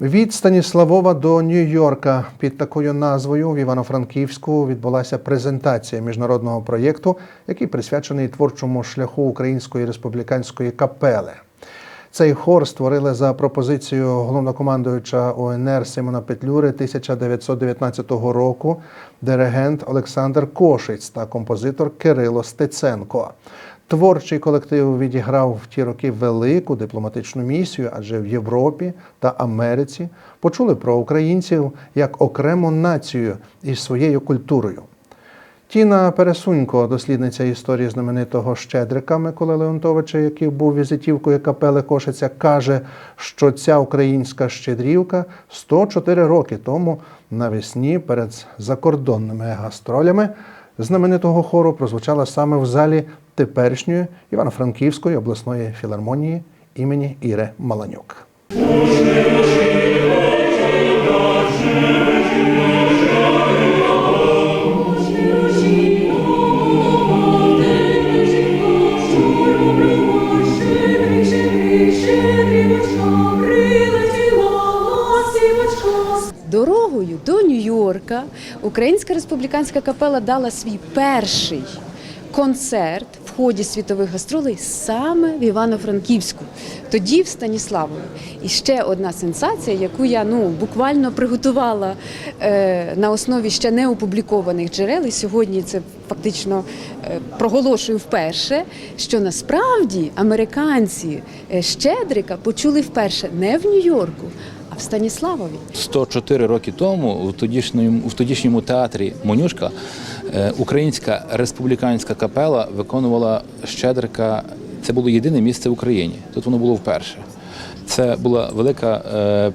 Від Станіславова до Нью-Йорка під такою назвою в Івано-Франківську відбулася презентація міжнародного проєкту, який присвячений творчому шляху Української республіканської капели. Цей хор створили за пропозицією головнокомандуюча УНР Симона Петлюри 1919 року диригент Олександр Кошиць та композитор Кирило Стеценко. Творчий колектив відіграв в ті роки велику дипломатичну місію, адже в Європі та Америці почули про українців як окрему націю із своєю культурою. Тіна Пересунько, дослідниця історії знаменитого Щедрика Миколи Леонтовича, який був візитівкою капели Кошиця, каже, що ця українська щедрівка 104 роки тому навесні перед закордонними гастролями знаменитого хору прозвучала саме в залі теперішньої Івано-Франківської обласної філармонії імені Іри Маланюк. Дорогою до Нью-Йорка Українська республіканська капела дала свій перший концерт в ході світових гастролей саме в Івано-Франківську, тоді в Станіславові. І ще одна сенсація, яку я ну буквально приготувала е, на основі ще не опублікованих джерел. І сьогодні це фактично е, проголошую вперше, що насправді американці е, Щедрика почули вперше не в Нью-Йорку, а в Станіславові. 104 роки тому у тодішньому, в тодішньому театрі Монюшка Українська республіканська капела виконувала Щедрика. Це було єдине місце в Україні. Тут воно було вперше. Це була велика е,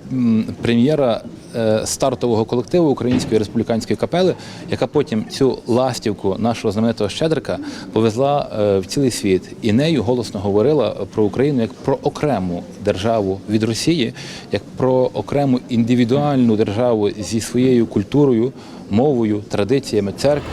прем'єра е, стартового колективу Української республіканської капели, яка потім цю ластівку нашого знаменитого Щедрика повезла е, в цілий світ і нею голосно говорила про Україну як про окрему державу від Росії, як про окрему індивідуальну державу зі своєю культурою, мовою, традиціями церкви.